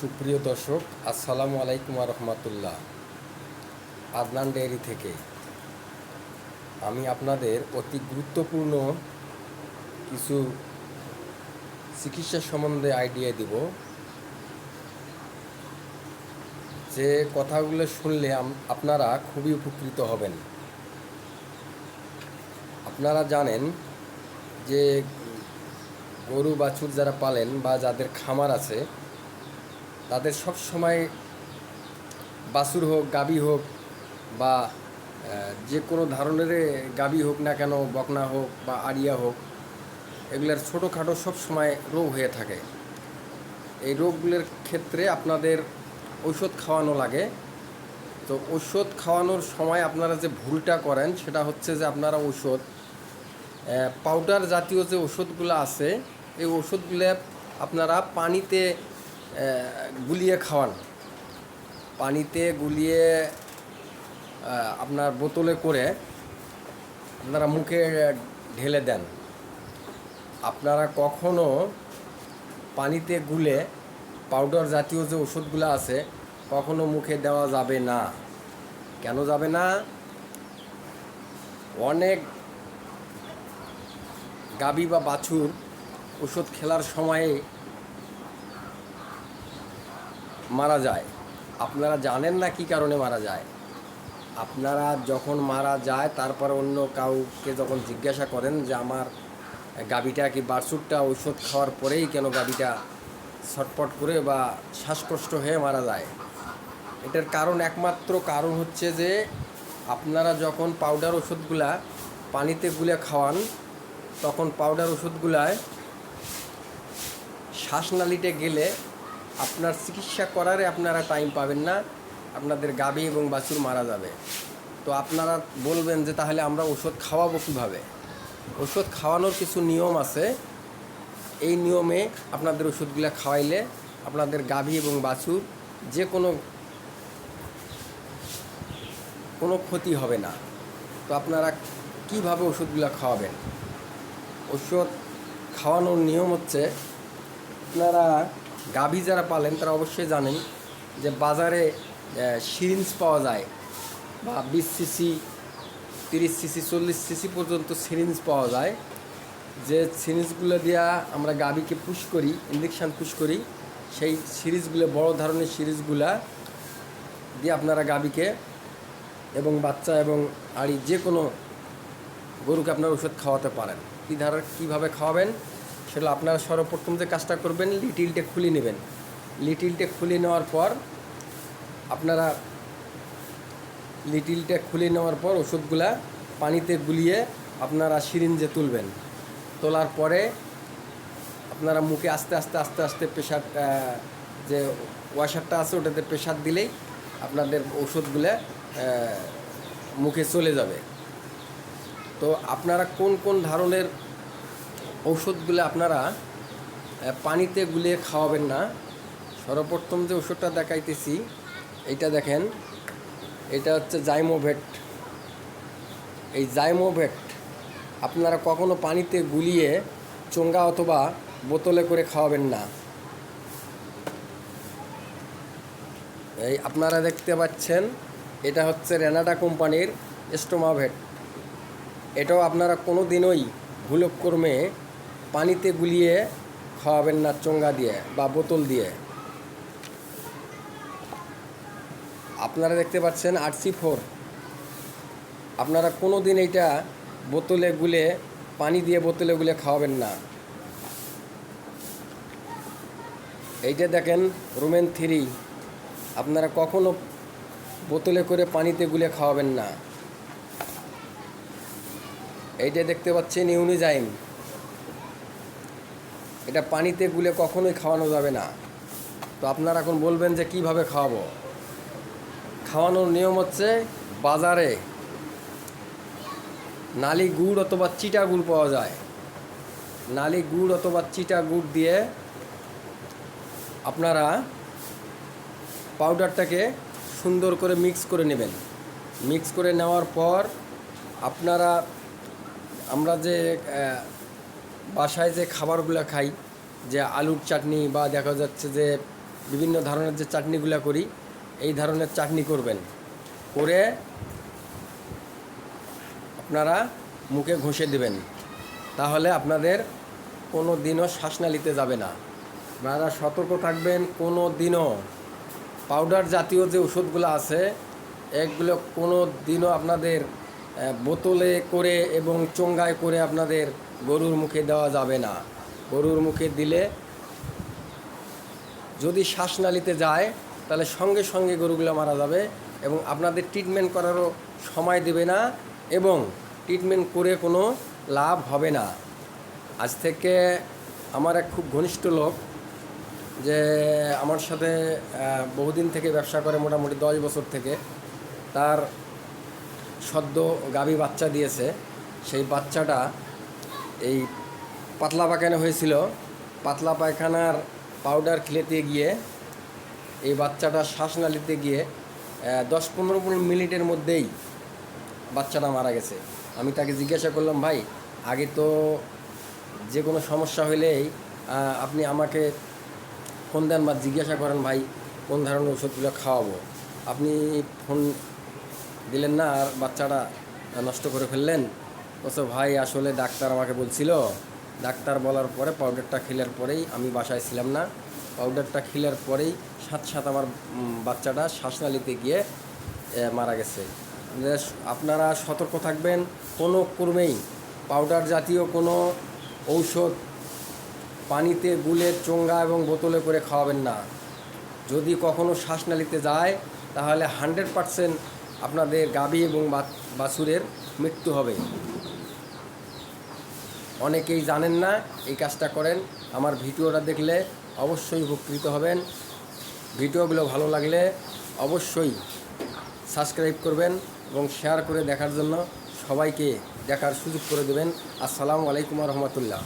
সুপ্রিয় দর্শক, আসসালামু আলাইকুম রহমতুল্লাহ। আদনান ডেয়ারি থেকে আমি আপনাদের অতি গুরুত্বপূর্ণ কিছু চিকিৎসা সম্বন্ধে আইডিয়া দিব। যে কথাগুলো শুনলে আপনারা খুবই উপকৃত হবেন। আপনারা জানেন যে গরু বাছুর যারা পালেন বা যাদের খামার আছে তাদের সব সময় বাছুর হোক, গাবি হোক বা যে কোনো ধরনের গাবি হোক না কেন, বকনা হোক বা আড়িয়া হোক, এগুলোর ছোটোখাটো সব সময় রোগ হয়ে থাকে। এই রোগগুলোর ক্ষেত্রে আপনাদের ঔষধ খাওয়ানো লাগে। তো ঔষধ খাওয়ানোর সময় আপনারা যে ভুলটা করেন, সেটা হচ্ছে যে আপনারা ঔষধ পাউডার জাতীয় যে ওষুধগুলো আছে, এই ওষুধগুলো আপনারা পানিতে গুলিয়ে খাওয়ান। পানিতে গুলিয়ে আপনার বোতলে করে আপনারা মুখে ঢেলে দেন। আপনারা কখনো পানিতে গুলে পাউডার জাতীয় যে ওষুধগুলো আছে, কখনো মুখে দেওয়া যাবে না। কেন যাবে না? অনেক গাবি বা বাছুর ওষুধ খেলার সময়ে মারা যায়। আপনারা জানেন না কি কারণে মারা যায়। আপনারা যখন মারা যায়, তারপর অন্য কাউকে যখন জিজ্ঞাসা করেন যে, আমার গাবিটা কি বাছুরটা ঔষধ খাওয়ার পরেই কেন গাবিটা ছটপট করে বা শ্বাসকষ্ট হয়ে মারা যায়? এটার কারণ একমাত্র কারণ হচ্ছে যে, আপনারা যখন পাউডার ওষুধগুলা পানিতে গুলে খাওয়ান, তখন পাউডার ওষুধগুলায় শ্বাসনালিতে গেলে আপনার চিকিৎসা করারে আপনারা টাইম পাবেন না, আপনাদের গাবি এবং বাছুর মারা যাবে। তো আপনারা বলবেন যে তাহলে আমরা ওষুধ খাওয়াবো কীভাবে? ওষুধ খাওয়ানোর কিছু নিয়ম আছে। এই নিয়মে আপনাদের ওষুধগুলো খাওয়াইলে আপনাদের গাভী এবং বাছুর যে কোনো কোনো ক্ষতি হবে না। তো আপনারা কীভাবে ওষুধগুলো খাওয়াবেন? ওষুধ খাওয়ানোর নিয়ম হচ্ছে, আপনারা গাভী যারা পালেন, তারা অবশ্যই জানেন যে বাজারে সিরিঞ্জ পাওয়া যায় বা বিশ সিসি, তিরিশ সিসি, চল্লিশ সিসি পর্যন্ত সিরিঞ্জ পাওয়া যায়। যে সিরিঞ্জগুলো দিয়া আমরা গাভীকে পুশ করি ইঞ্জেকশান পুশ করি, সেই সিরিজগুলো বড় ধরনের সিরিজগুলা দিয়ে আপনারা গাভীকে এবং বাচ্চা এবং আড়ি যে কোনো গরুকে আপনার ওষুধ খাওয়াতে পারেন। কী ধারা কীভাবে খাওয়াবেন? সেটা আপনারা সর্বপ্রথম যে কাজটা করবেন, লিটিলটে খুলে নেবেন। লিটিলটে খুলে নেওয়ার পর আপনারা লিটিলটা খুলে নেওয়ার পর ওষুধগুলা পানিতে গুলিয়ে আপনারা সিরিঞ্জে তুলবেন। তোলার পরে আপনারা মুখে আস্তে আস্তে আস্তে আস্তে প্রেশার যে ওয়াশারটা আছে ওটাতে প্রেশার দিলেই আপনাদের ওষুধগুলো মুখে চলে যাবে। তো আপনারা কোন কোন ধরনের ঔষধগুলো আপনারা পানিতে গুলিয়ে খাওয়াবেন না। সর্বপ্রথম যে ওষুধটা দেখাইতেছি, এইটা দেখেন, এটা হচ্ছে জাইমোভেট। এই জাইমোভেট আপনারা কখনো পানিতে গুলিয়ে চোঙ্গা অথবা বোতলে করে খাওয়াবেন না। এই আপনারা দেখতে পাচ্ছেন, এটা হচ্ছে রেনাডা কোম্পানির স্টোমাভেট। এটাও আপনারা কোনো দিনই ভুলক্রমে পানিতে গুলিয়ে খাওয়াবেন না, চোঙ্গা দিয়ে বা বোতল দিয়ে। আপনারা দেখতে পাচ্ছেন আরসি ফোর। আপনারা কোনো দিন এইটা বোতলে গুলে, পানি দিয়ে বোতলে গুলে খাওয়াবেন না। এইটা দেখেন রোমেন থ্রি। আপনারা কখনো বোতলে করে পানিতে গুলে খাওয়াবেন না। এইটা দেখতে পাচ্ছেন ইউনিজাইম। এটা পানিতে গুলে কখনোই খাওয়ানো যাবে না। তো আপনারা এখন বলবেন যে কীভাবে খাওয়াবো? খাওয়ানোর নিয়ম হচ্ছে বাজারে নালি গুড় অথবা চিটা গুড় পাওয়া যায়। নালি গুড় অথবা চিটা গুড় দিয়ে আপনারা পাউডারটাকে সুন্দর করে মিক্স করে নেবেন। মিক্স করে নেওয়ার পর আপনারা, আমরা যে বাসায় যে খাবারগুলো খাই, যে আলুর চাটনি বা দেখা যাচ্ছে যে বিভিন্ন ধরনের যে চাটনিগুলো করি, এই ধরনের চাটনি করবেন। করে আপনারা মুখে ঘষে দেবেন। তাহলে আপনাদের কোনো দিনও শ্বাসনালিতে যাবে না। আপনারা সতর্ক থাকবেন কোনো দিনও পাউডার জাতীয় যে ওষুধগুলো আছে, এগুলো কোনো দিনও আপনাদের বোতলে করে এবং চোঙ্গায় করে আপনাদের গরুর মুখে দেওয়া যাবে না। গরুর মুখে দিলে যদি শ্বাসনালীতে যায়, তাহলে সঙ্গে সঙ্গে গরুগুলো মারা যাবে এবং আপনাদের ট্রিটমেন্ট করারও সময় দেবে না এবং ট্রিটমেন্ট করে কোনো লাভ হবে না। আজ থেকে আমার এক খুব ঘনিষ্ঠ লোক, যে আমার সাথে বহুদিন থেকে ব্যবসা করে মোটামুটি দশ বছর থেকে, তার সদ্য গাভী বাচ্চা দিয়েছে, সেই বাচ্চাটা এই পাতলা পায়খানা হয়েছিল। পাতলা পায়খানার পাউডার খেলেতে গিয়ে, এই বাচ্চাটা শ্বাসনালীতে গিয়ে দশ পনেরো পনেরো মিনিটের মধ্যেই বাচ্চাটা মারা গেছে। আমি তাকে জিজ্ঞাসা করলাম, ভাই, আগে তো যে কোনো সমস্যা হলেই আপনি আমাকে ফোন দেন বা জিজ্ঞাসা করেন, ভাই, কোন ধরনের ওষুধগুলো খাওয়াবো। আপনি ফোন দিলেন না আর বাচ্চাটা নষ্ট করে ফেললেন। বলছে ভাই আসলে ডাক্তার আমাকে বলছিল, ডাক্তার বলার পরে পাউডারটা খেলার পরেই আমি বাসায় ছিলাম না। পাউডারটা খেলার পরেই সাত সাত আমার বাচ্চাটা শ্বাসনালিতে গিয়ে মারা গেছে। আপনারা সতর্ক থাকবেন, কোনো কর্মেই পাউডার জাতীয় কোনো ঔষধ পানিতে গুলে চোঙ্গা এবং বোতলে করে খাওয়াবেন না। যদি কখনো শ্বাসনালিতে যায়, তাহলে হান্ড্রেড পারসেন্ট আপনাদের গাভী এবং বাছুরের মৃত্যু হবে। অনেকেই জানেন না, এই কাজটা করেন। আমার ভিডিওটা দেখলে অবশ্যই উপকৃত হবেন। ভিডিওগুলো ভালো লাগলে অবশ্যই সাবস্ক্রাইব করবেন এবং শেয়ার করে দেখার জন্য সবাইকে দেখার সুযোগ করে দেবেন। আসসালামু আলাইকুম রহমতুল্লাহ।